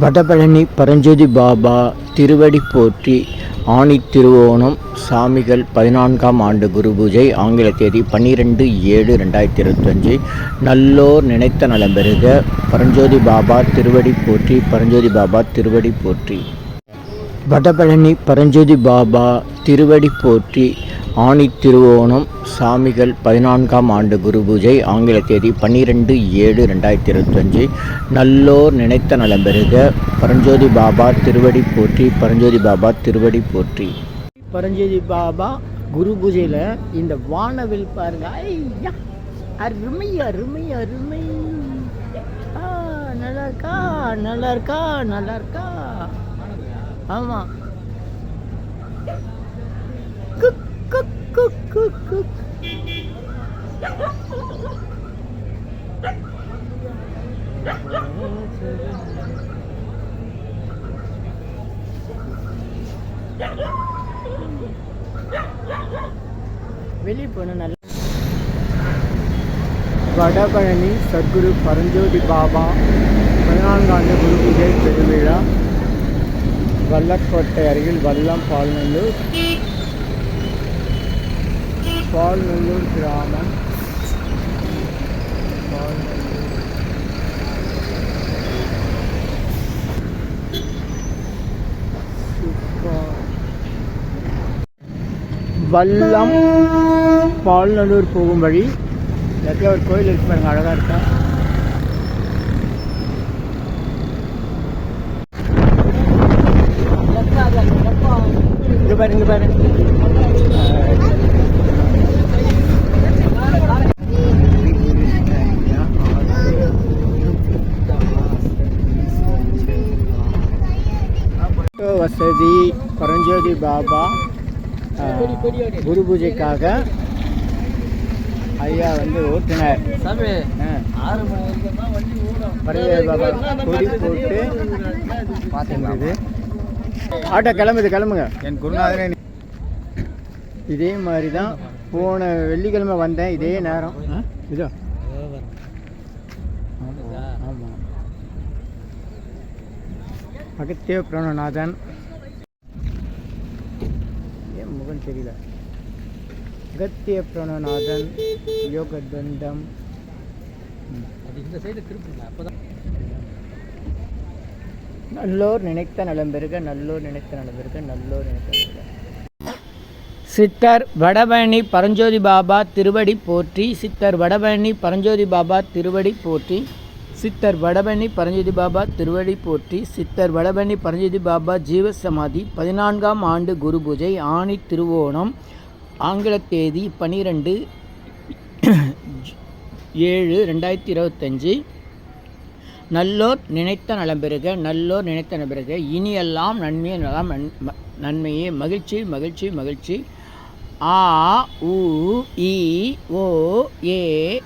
வடபழனி பரஞ்சோதி பாபா திருவடி போற்றி ஆணி திருவோணம் சாமிகள் பதினான்காம் ஆண்டு குரு பூஜை ஆங்கில தேதி பன்னிரெண்டு ஏழு ரெண்டாயிரத்தி இருபத்தஞ்சு. நல்லோர் நினைத்த நலம் பெறுக. பரஞ்சோதி பாபா திருவடி போற்றி பரஞ்சோதி பாபா திருவடி போற்றி. வடபழனி பரஞ்சோதி பாபா திருவடி போற்றி ஆணி திருவோணம் சாமிகள் பதினான்காம் ஆண்டு குரு பூஜை ஆங்கில தேதி பன்னிரெண்டு ஏழு ரெண்டாயிரத்தி இருபத்தஞ்சு. நல்லோர் நினைத்த நலம் பெறுக. பரஞ்சோதி பாபா திருவடி போற்றி பரஞ்சோதி பாபா திருவடி போற்றி. பரஞ்சோதி பாபா குரு பூஜையில் இந்த வானவில் பாருங்க. ஐயா அருமை அருமை அருமை. ஆ, நல்லா இருக்கா? நல்லா இருக்கா? நல்லா இருக்கா? ஆமாம் cook, cook. குக் குக் வெளியே போன நல்ல வடபழனி சத்குரு பரஞ்சோதி பாபா பதினான்காண்டு குரு பூஜை பெருவிழா வல்லக்கோட்டை அருகில் வல்லம் பால்நல்லூர். பால்நல்லூர் கிராமம். வல்லம் பால்நல்லூர் போகும் வழி. இடத்துல ஒரு கோயில் இருக்கு பாருங்க அழகா இருக்கா? இங்க பாருங்க பாருங்க வசதி பரஞ்சோதி பாபா ஆஹ், குரு பூஜைக்காக ஐயா வந்து ஓட்டுனர். பரஞ்சோதி பாபா கொடி போட்டு பார்த்துருந்தது ஆட்டோ கிளம்புது கிளம்புங்க. என் குருநாதரே இதே மாதிரி தான் போன வெள்ளிக்கிழமை வந்தேன் இதே நேரம். இதோ. ஆமாம் அகத்திய பிரணநாதன். தெரியல. அகத்திய பிரணநாதன் யோக தண்டம் அது இந்த சைடு திருப்புங்க அப்பதான். நல்லோர் நினைத்த நலம் பெறுக நல்லோர் நினைத்த நலம் பெறுக நல்லோர் நினைத்த சித்தர் வடபழனி பரஞ்சோதி பாபா திருவடி போற்றி சித்தர் வடபழனி பரஞ்சோதி பாபா திருவடி போற்றி. சித்தர் வடபழனி பரஞ்சோதி பாபா திருவடி போற்றி சித்தர் வடபழனி பரஞ்சோதி பாபா ஜீவ சமாதி பதினான்காம் ஆண்டு குரு பூஜை ஆணி திருவோணம் ஆங்கில தேதி பனிரெண்டு ஏழு ரெண்டாயிரத்தி இருபத்தஞ்சு. நல்லோர் நினைத்த நலம்பெறுக நல்லோர் நினைத்த நலம்பெறுக இனியெல்லாம் நன்மையே நலம் நன்- நன்மையே. மகிழ்ச்சி மகிழ்ச்சி மகிழ்ச்சி. ஆ உ இ ஓ ஏ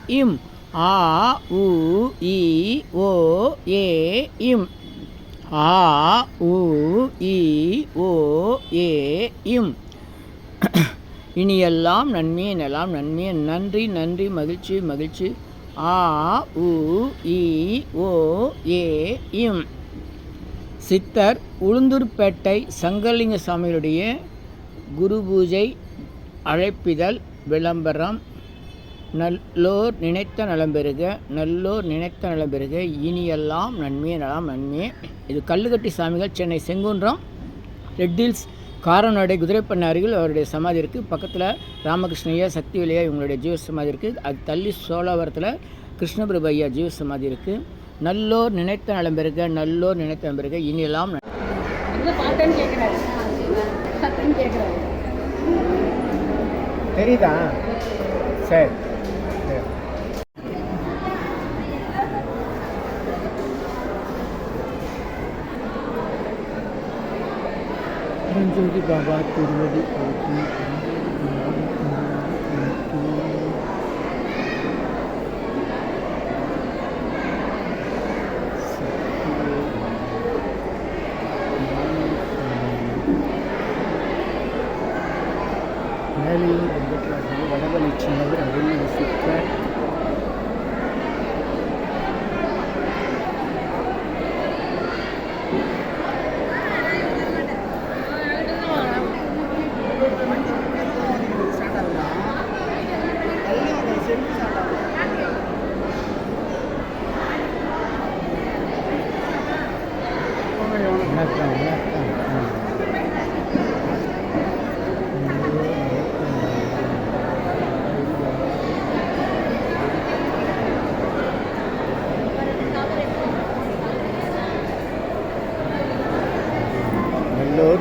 இம். ஆ உ இ ஓ ஏ இம். ஆ உ இ ஓ ஏ இம். இனியெல்லாம் நன்மை எனலாம். நன்மை நன்றி நன்றி மகிழ்ச்சி மகிழ்ச்சி. ஆ உ இ ஓ ஏ இம். சித்தர் உளுந்தூர்பேட்டை சங்கரலிங்க சாமியுடைய குரு பூஜை அழைப்பிதழ் விளம்பரம் நல்லோர் நினைத்த நலம் பெறுக நல்லோர் நினைத்த நலம் பெறுக. இனியெல்லாம் நன்மையே நலம் நன்மையே. இது கல்லுக்கட்டி சாமிகள் சென்னை செங்குன்றம் ரெட் ஹில்ஸ் காரநாடை குதிரைப்பண்ண அருகில் அவருடைய சமாதி இருக்குது பக்கத்தில் ராமகிருஷ்ணய்யா சக்தி விலையா இவங்களுடைய ஜீவ சமாதி இருக்குது அது தள்ளி சோழாவரத்தில் கிருஷ்ணபிரபு ஐயா ஜீவ சமாதி இருக்குது நல்லோர் நினைத்த நலம் பெறுக நல்லோர் நினைத்த நலம் பெறுக. இனியெல்லாம் தெரியுதா? சரி. பரஞ்சோதி பாபா திருவடி போற்றி மேலேயும்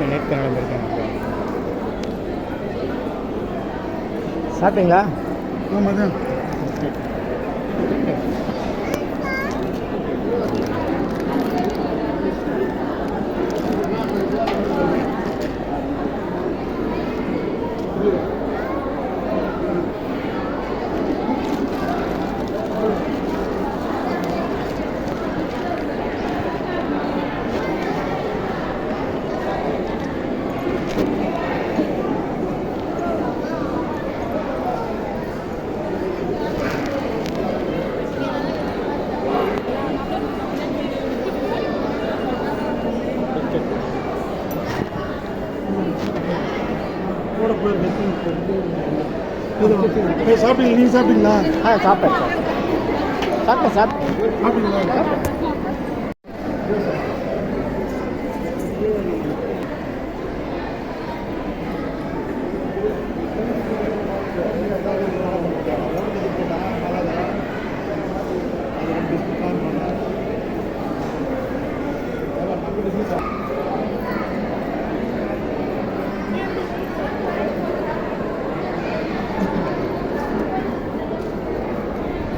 நேற்று நினைக்க நடந்திருக்கேன். சாப்பிட்டீங்களா? ஆமாம் தான் கூட போய் சாப்பிட்டீங்க நீங்கள் சாப்பிட்டீங்களா? ஆ சாப்பிட்டேன் சாப்பிட்டேன் சாப்பிட்டேன். சாப்பிட்டீங்களா?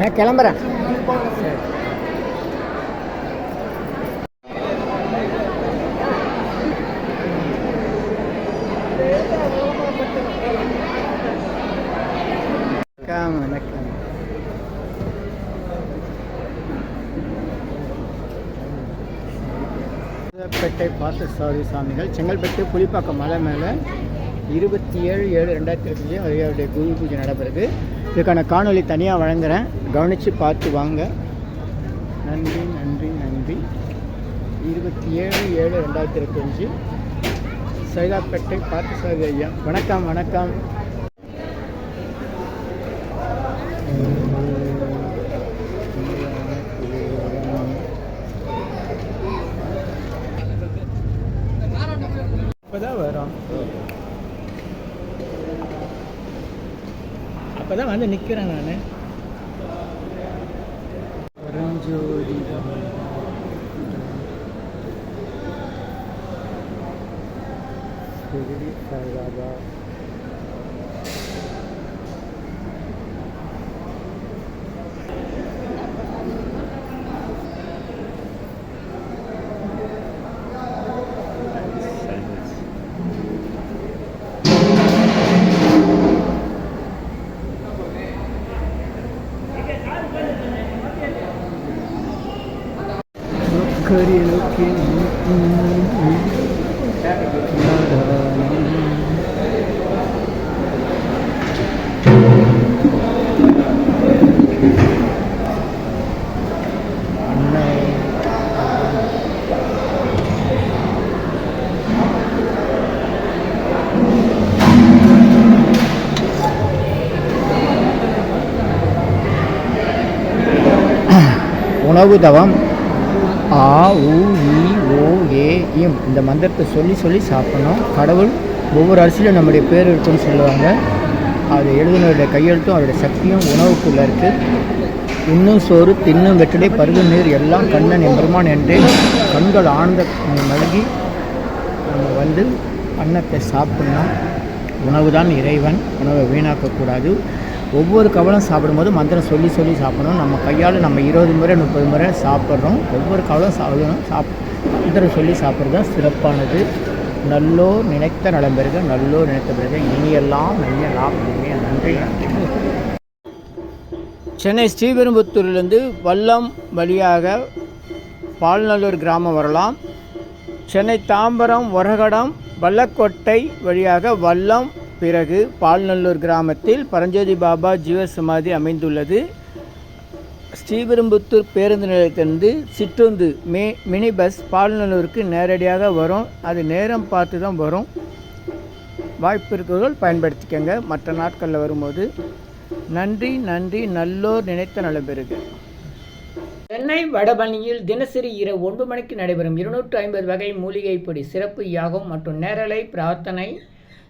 நான் கிளம்புறேன். வணக்கம் வணக்கம். பேட்டை சாமிகள். செங்கல்பட்டு புளிப்பாக்கம் மலை மேலே இருபத்தி ஏழு ஏழு ரெண்டாயிரத்தி இருபத்தஞ்சி அவருடைய குரு பூஜை நடைபெறுது. இதுக்கான காணொளி தனியாக வழங்குகிறேன் கவனித்து பார்த்து வாங்க. நன்றி நன்றி நன்றி. இருபத்தி ஏழு ஏழு ரெண்டாயிரத்தி இருபத்தஞ்சி சைதாப்பேட்டை பார்த்தசாரதி ஐயா. வணக்கம் வணக்கம் இப்போதான் வரோம் அப்பதான் வந்து நிற்கிறேன் நான். கரி நோக்கி உணவு தவம் ஆ உ இ ஓ ஏ இம். இந்த மந்திரத்தை சொல்லி சொல்லி சாப்பிடணும். கடவுள் ஒவ்வொரு அரிசியிலும் நம்முடைய பேர் இருக்குன்னு சொல்லுவாங்க. அது எழுதினருடைய கையெழுத்தும் அவருடைய சக்தியும் உணவுக்குள்ளே இருக்குது இன்னும் சோறு தின்னும் வெற்றிலை பருகும் நீர் எல்லாம் கண்ணன் எம்பெருமான் என்றே கண்கள் ஆழ்ந்த மல்கி நம்ம வந்து அன்னத்தை சாப்பிட்ணும். உணவு தான் இறைவன். உணவை வீணாக்கக்கூடாது. ஒவ்வொரு கவலம் சாப்பிடும்போது மந்திரம் சொல்லி சொல்லி சாப்பிடணும். நம்ம கையால் நம்ம இருபது முறை முப்பது முறை சாப்பிட்றோம். ஒவ்வொரு கவலம் சாப்பிடணும். சாப் மந்திரம் சொல்லி சாப்பிட்றது தான் சிறப்பானது. நல்லோர் நினைத்த நலம் பெறுக நல்லோர் நினைத்த பிறகு இனியெல்லாம் நன்மையெல்லாம் இனிய நன்றி நன்றி. சென்னை ஸ்ரீபெரும்புத்தூரிலிருந்து வல்லம் வழியாக பால்நல்லூர் கிராமம் வரலாம். சென்னை தாம்பரம் ஒரகடம் வல்லக்கோட்டை வழியாக வல்லம் பிறகு பால்நல்லூர் கிராமத்தில் பரஞ்சோதி பாபா ஜீவ சமாதி அமைந்துள்ளது. ஸ்ரீபெரும்புத்தூர் பேருந்து நிலையத்திலிருந்து சிற்றுந்து மே மினி பஸ் பால்நல்லூருக்கு நேரடியாக வரும். அது நேரம் பார்த்து தான் வரும். வாய்ப்பு இருக்கிறவர்கள் பயன்படுத்திக்கங்க. மற்ற நாட்களில் வரும்போது. நன்றி நன்றி. நல்லோர் நினைத்த நலம் பெறுக சென்னை வடபணியில் தினசரி இரவு ஒன்பது மணிக்கு நடைபெறும் இருநூற்று ஐம்பது வகை மூலிகை பொடி சிறப்பு யாகம் மற்றும் நேரலை பிரார்த்தனை